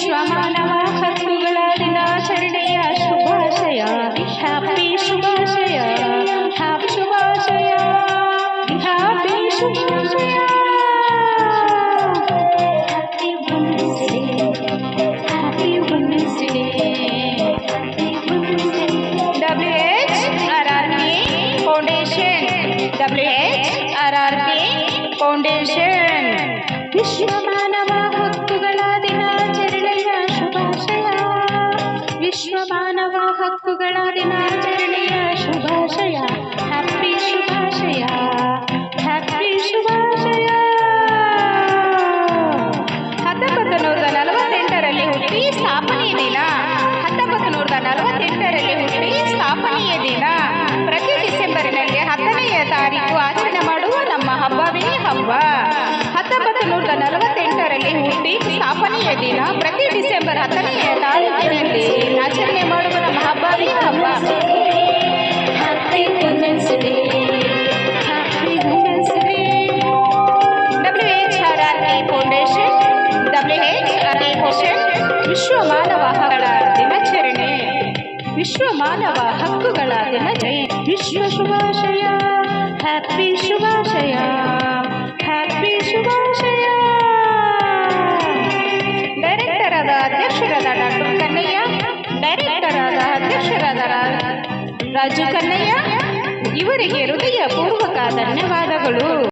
विश्वमानवाखतुगलादिनाचरणया सुभाषया हापि सुभाषया हाप् सुभाषया हापि सुभाषया Happy Wednesday, Happy Wednesday. Foundation. ಹಕ್ಕುಗಳ ದಿನಾಚರಣೆಯ ಶುಭಾಶಯ. ಹ್ಯಾಪಿ ಶುಭಾಶಯ. ಹ್ಯಾಪಿ ಶುಭಾಶಯ. ಹತ್ತೊಂಬತ್ತು ನೂರದ ನಲವತ್ತೆಂಟರಲ್ಲಿ ಹುಟ್ಟಿ ಸ್ಥಾಪನೆಯ ದಿನ. ಹತ್ತೊಂಬತ್ತು ನೂರದ ನಲವತ್ತೆಂಟರಲ್ಲಿ ಹುಟ್ಟಿ ಸ್ಥಾಪನೆಯ ದಿನ. ಪ್ರತಿ ಡಿಸೆಂಬರಿನಲ್ಲಿ ಹತ್ತನೆಯ ತಾರೀಕು ಆಚರಣೆ ಮಾಡುವ ನಮ್ಮ ಹಬ್ಬವೇ ಹಬ್ಬ. ಹತ್ತೊಂಬತ್ತು ನೂರದ ನಲವತ್ತೆಂಟರಲ್ಲಿ ಹುಟ್ಟಿ ಸ್ಥಾಪನೆಯ ದಿನ. ಪ್ರತಿ ಡಿಸೆಂಬರ್ ಹತ್ತನೆಯ ತಾರೀಕಿನಲ್ಲಿ ಆಚರಣೆ ಮಾಡುವ ವಿಶ್ವ ಮಾನವ ಹಕ್ಕುಗಳ ದಿನಾಚರಣೆ ವಿಶ್ವ ಮಾನವ ಹಕ್ಕುಗಳ ದಿನಾಚರಣೆ ವಿಶ್ವ ಶುಭಾಶಯ ಹ್ಯಾಪಿ ಶುಭಾಶಯ ಹ್ಯಾಪಿ ಶುಭಾಶಯ ಡೈರೆಕ್ಟರ್ ಆದ ಅಧ್ಯಕ್ಷರಾದ ರಾಜು ಕನ್ನಯ್ಯ ಇವರಿಗೆ ಹೃದಯಪೂರ್ವಕ ಧನ್ಯವಾದಗಳು.